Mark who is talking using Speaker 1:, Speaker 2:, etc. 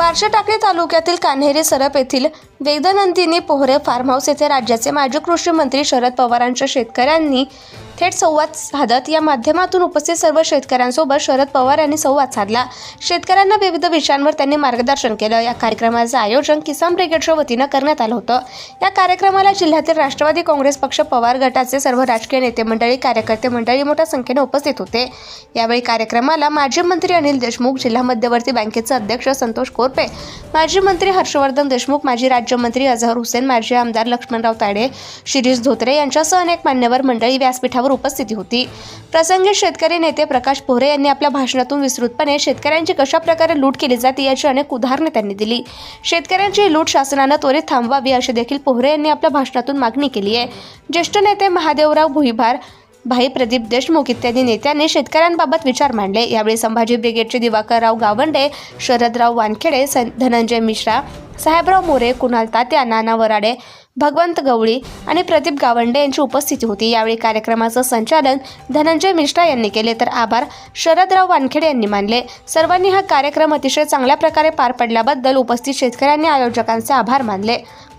Speaker 1: बार्शी टाकळी तालुक्यातील कान्हेरी सरप येथील वेदनंदिनी पोहरे फार्म हाऊस येथे राज्याचे माजी कृषी मंत्री शरद पवारांच्या शेतकऱ्यांनी थेट संवाद साधत या माध्यमातून उपस्थित सर्व शेतकऱ्यांसोबत शरद पवार यांनी संवाद साधला. शेतकऱ्यांना विविध विषयांवर त्यांनी मार्गदर्शन केलं. या कार्यक्रमाचं आयोजन किसान ब्रिगेडच्या वतीनं करण्यात आलं होतं. या कार्यक्रमाला जिल्ह्यातील राष्ट्रवादी काँग्रेस पक्ष पवार गटाचे सर्व राजकीय नेते मंडळी कार्यकर्ते मंडळी मोठ्या संख्येने उपस्थित होते. यावेळी कार्यक्रमाला माजी मंत्री अनिल देशमुख जिल्हा मध्यवर्ती बँकेचे अध्यक्ष संतोष कोर कोरपे माजी मंत्री हर्षवर्धन देशमुख माजी राज्यमंत्री अझहर हुसेन माजी आमदार लक्ष्मणराव ताडे शिरीष धोत्रे यांच्यासह अनेक मान्यवर मंडळी व्यासपीठावर उपस्थिती होती. प्रसंगी शेतकरी नेते प्रकाश पोहरे यांनी आपल्या भाषणातून विस्तृतपणे शेतकऱ्यांची कशा प्रकारे लूट केली जाते याची अनेक उदाहरणे त्यांनी दिली. शेतकऱ्यांची लूट शासनानं त्वरित थांबवावी अशी देखील पोहरे यांनी आपल्या भाषणातून मागणी केली आहे. ज्येष्ठ नेते महादेवराव भुईभार भाई प्रदीप देशमुख इत्यादी नेत्यांनी शेतकऱ्यांबाबत विचार मांडले. यावेळी संभाजी ब्रिगेडचे दिवाकरराव गावंडे शरदराव वानखेडे सन- धनंजय मिश्रा साहेबराव मोरे कुणाल तात्या नाना वराडे भगवंत गवळी आणि प्रदीप गावंडे यांची उपस्थिती होती. यावेळी कार्यक्रमाचं संचालन धनंजय मिश्रा यांनी केले. तर आभार शरदराव वानखेडे यांनी मानले. सर्वांनी हा कार्यक्रम अतिशय चांगल्या प्रकारे पार पडल्याबद्दल उपस्थित शेतकऱ्यांनी आयोजकांचे आभार मानले.